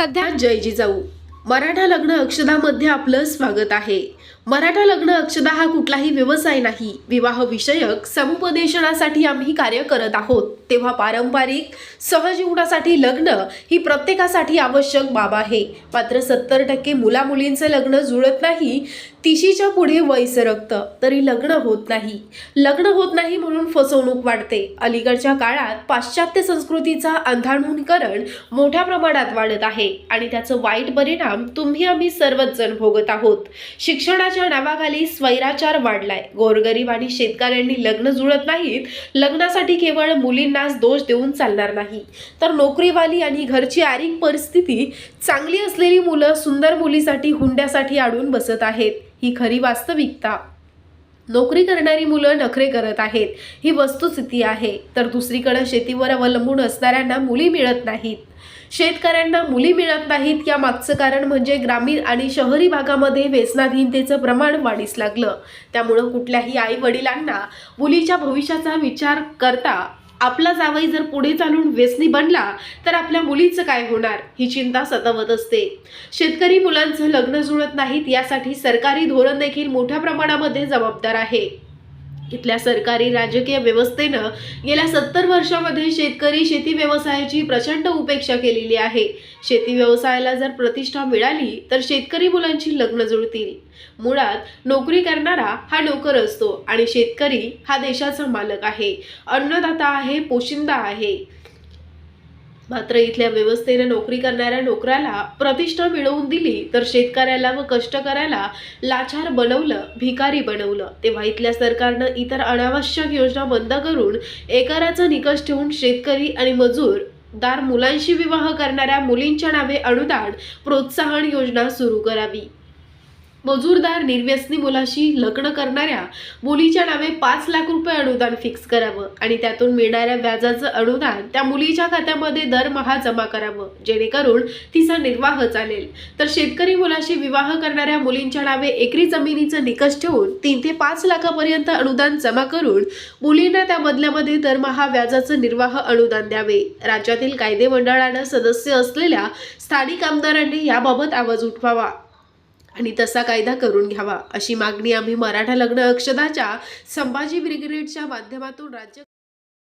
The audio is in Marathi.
सध्या जय जिजाऊ मराठा लग्न अक्षदामध्ये आपलं स्वागत आहे. मराठा लग्न अक्षदा हा कुठलाही व्यवसाय नाही. विवाह विषयक समुपदेशनासाठी आम्ही कार्य करत आहोत. तेव्हा पारंपरिक सहजीवनासाठी लग्न ही प्रत्येकासाठी आवश्यक बाब आहे. मात्र सत्तर टक्के मुला मुलींचं लग्न जुळत नाही तिशीच्या पुढे वय सरकतं तरी लग्न होत नाही. लग्न होत नाही म्हणून फसवणूक वाढते. अलीकडच्या काळात पाश्चात्य संस्कृतीचा अंधाणुकरण मोठ्या प्रमाणात वाढत आहे आणि त्याचं वाईट परिणाम तुम्ही आम्ही सर्वच जण भोगत आहोत. शिक्षणा शिक्षणाच्या नावाखाली स्वैराचार वाढलाय. गोरगरीब आणि शेतकऱ्यांनी लग्न जुळत नाहीत. लग्नासाठी केवळ मुलींनाच दोष देऊन चालणार नाही. तर नोकरीवाली आणि घरची आर्थिक परिस्थिती चांगली असलेली मुलं सुंदर मुलीसाठी हुंड्यासाठी आडून बसत आहेत. ही खरी वास्तविकता. नोकरी करणारी मुलं नखरे करत आहेत. ही वस्तुस्थिती आहे. तर दुसरीकडे शेतीवर अवलंबून असणाऱ्यांना मुली मिळत नाहीत. शेतकऱ्यांना मुली मिळत नाहीत. या मागचं कारण म्हणजे ग्रामीण आणि शहरी भागामध्ये व्यसनाधीनतेचं प्रमाण वाढीस लागलं. त्यामुळं कुठल्याही आई वडिलांना मुलीच्या भविष्याचा विचार करता आपला जावई जर पुढे चालून व्यसनी बनला तर आपल्या मुलीचं काय होणार? ही चिंता सतावत असते. शेतकरी मुलांचं लग्न जुळत नाहीत यासाठी सरकारी धोरण देखील मोठ्या प्रमाणामध्ये जबाबदार आहे. इथल्या सरकारी राजकीय व्यवस्थेनं गेल्या सत्तर वर्षामध्ये शेतकरी शेती व्यवसायाची प्रचंड उपेक्षा केलेली आहे. शेती व्यवसायाला जर प्रतिष्ठा मिळाली तर शेतकरी मुलांची लग्न जुळतील. मुळात नोकरी करणारा हा नोकर असतो आणि शेतकरी हा देशाचा मालक आहे. अन्नदाता आहे पोशिंदा आहे. मात्र इथल्या व्यवस्थेने नोकरी करणाऱ्या नोकराला प्रतिष्ठा मिळवून दिली तर शेतकऱ्याला व कष्टकऱ्याला लाचार बनवलं भिकारी बनवलं. तेव्हा इथल्या सरकारनं इतर अनावश्यक योजना बंद करून एकराचा निकष ठेवून शेतकरी आणि मजूर दार मुलांशी विवाह करणाऱ्या मुलींच्या नावे अनुदान प्रोत्साहन योजना सुरू करावी. मजूरदार निर्व्यसनी मुलाशी लग्न करणाऱ्या मुलीच्या नावे पाच लाख रुपये अनुदान फिक्स करावं आणि त्यातून मिळणाऱ्या व्याजाचं अनुदान त्या मुलीच्या खात्यामध्ये दरमहा जमा करावं जेणेकरून तिचा निर्वाह चालेल. तर शेतकरी मुलाशी विवाह करणाऱ्या मुलींच्या नावे एकरी जमिनीचं निकष ठेवून तीन ते पाच लाखापर्यंत अनुदान जमा करून मुलींना त्या बदल्यामध्ये दरमहा व्याजाचं निर्वाह अनुदान द्यावे. राज्यातील कायदे मंडळानं सदस्य असलेल्या स्थानिक आमदारांनी याबाबत आवाज उठवावा. आणि तसा कायदा करून घ्यावा अशी मागणी आम्ही मराठा लग्न अक्षदाच्या संभाजी ब्रिगेडच्या माध्यमातून राज्य